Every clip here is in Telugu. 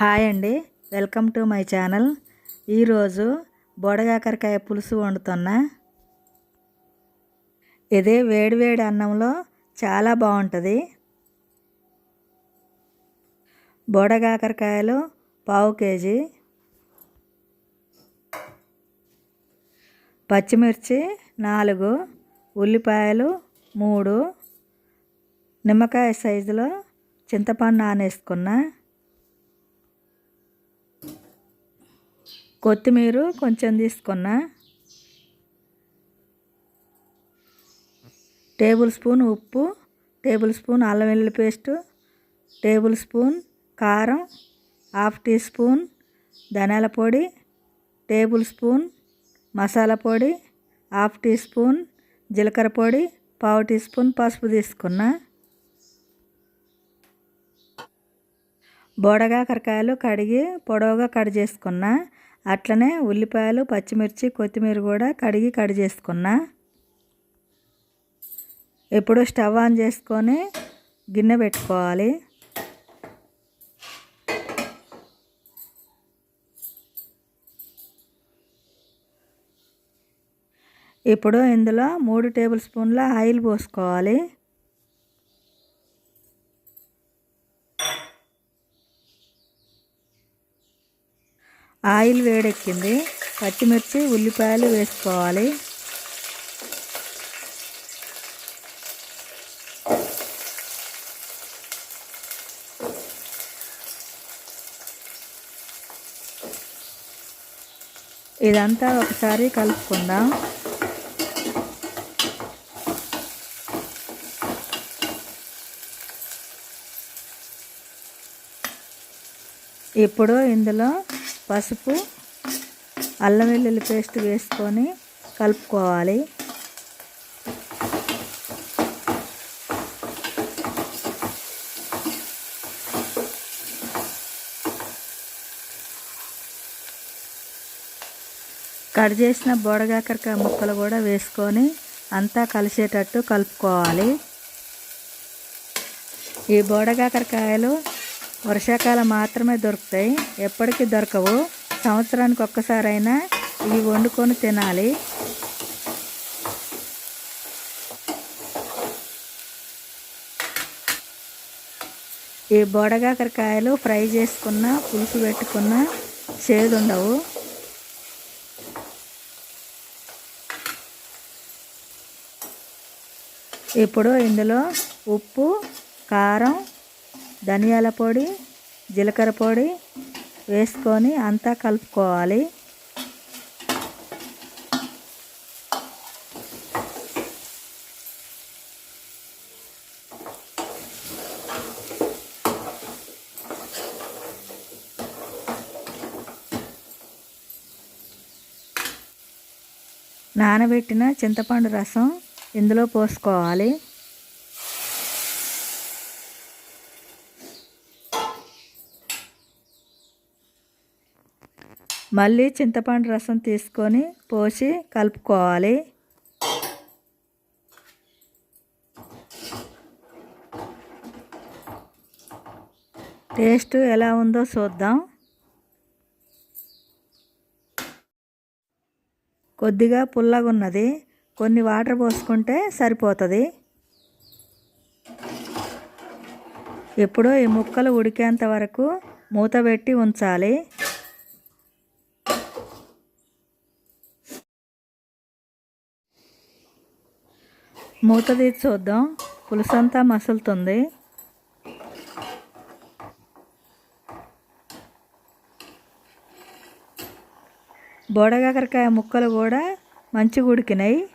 హాయ్ అండి. Welcome to my channel. ఈరోజు బోడగాకరకాయ పులుసు వండుతున్నా. ఇది వేడివేడి అన్నంలో చాలా బాగుంటుంది. బోడగాకరకాయలు పావు కేజీ. పచ్చిమిర్చి నాలుగు ఉల్లిపాయలు మూడు నిమ్మకాయ సైజులో చింతపండు నానేసుకున్నా. కొత్తిమీర కొంచెం తీసుకున్నా. టేబుల్ స్పూన్ ఉప్పు టేబుల్ స్పూన్ అల్లం వెల్లుల్లి పేస్టు టేబుల్ స్పూన్ కారం హాఫ్ టీ స్పూన్ ధనియాల పొడి టేబుల్ స్పూన్ మసాలా పొడి హాఫ్ టీ స్పూన్ జీలకర్ర పొడి పావు టీ స్పూన్ పసుపు తీసుకున్నా. బోడగాకరకాయలు కడిగి పొడవుగా కట్ చేసుకున్నా. అట్లనే ఉల్లిపాయలు పచ్చిమిర్చి కొత్తిమీర కూడా కడిగి కడి చేసుకున్నా. ఇప్పుడు స్టవ్ ఆన్ చేసుకొని గిన్నె పెట్టుకోవాలి. ఇప్పుడు ఇందులో మూడు టేబుల్ స్పూన్ల ఆయిల్ పోసుకోవాలి. ఆయిల్ వేడెక్కింది. పచ్చిమిర్చి ఉల్లిపాయలు వేసుకోవాలి. ఇదంతా ఒకసారి కలుపుకుందాం. ఇప్పుడు ఇందులో పసుపు అల్లం వెల్లుల్లి పేస్ట్ వేసుకొని కలుపుకోవాలి. కట్ చేసిన బోడగాకరకాయ ముక్కలు కూడా వేసుకొని అంతా కలిసేటట్టు కలుపుకోవాలి. ఈ బోడగాకరకాయలు వర్షాకాలం మాత్రమే దొరుకుతాయి. ఎప్పటికీ దొరకవు. సంవత్సరానికి ఒక్కసారైనా ఇవి వండుకొని తినాలి. ఈ బోడగాకరకాయలు ఫ్రై చేసుకున్న పులుసు పెట్టుకున్న చేదు ఉండవు ఇప్పుడు ఇందులో ఉప్పు కారం ధనియాల పొడి జీలకర్ర పొడి వేసుకొని అంతా కలుపుకోవాలి. నానబెట్టిన చింతపండు రసం ఇందులో పోసుకోవాలి. మళ్ళీ చింతపండు రసం తీసుకొని పోసి కలుపుకోవాలి. టేస్ట్ ఎలా ఉందో చూద్దాం. కొద్దిగా పుల్లగా ఉన్నది కొన్ని వాటర్ పోసుకుంటే సరిపోతుంది. ఇప్పుడు ఈ ముక్కలు ఉడికేంత వరకు మూత పెట్టి ఉంచాలి. మూత తీసి చూద్దాం. పులుసు అంతా మసులుతుంది. బోడగాకరకాయ ముక్కలు కూడా మంచిగా ఉడికినాయి.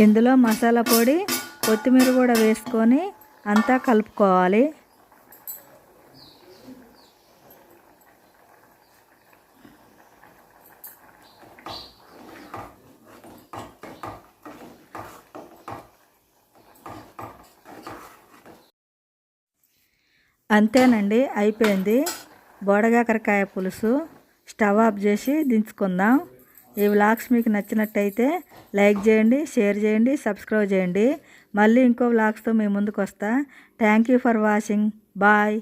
ఇందులో మసాలా పొడి కొత్తిమీర కూడా వేసుకొని అంతా కలుపుకోవాలి. అంతేనండి అయిపోయింది. బోడగాకరకాయ పులుసు స్టవ్ ఆఫ్ చేసి దించుకుందాం. ఈ వ్లాగ్స్ మీకు నచ్చినట్టయితే లైక్ చేయండి షేర్ చేయండి సబ్స్క్రైబ్ చేయండి. మళ్ళీ ఇంకో వ్లాగ్స్తో మీ ముందుకు వస్తా thank you for watching. Bye.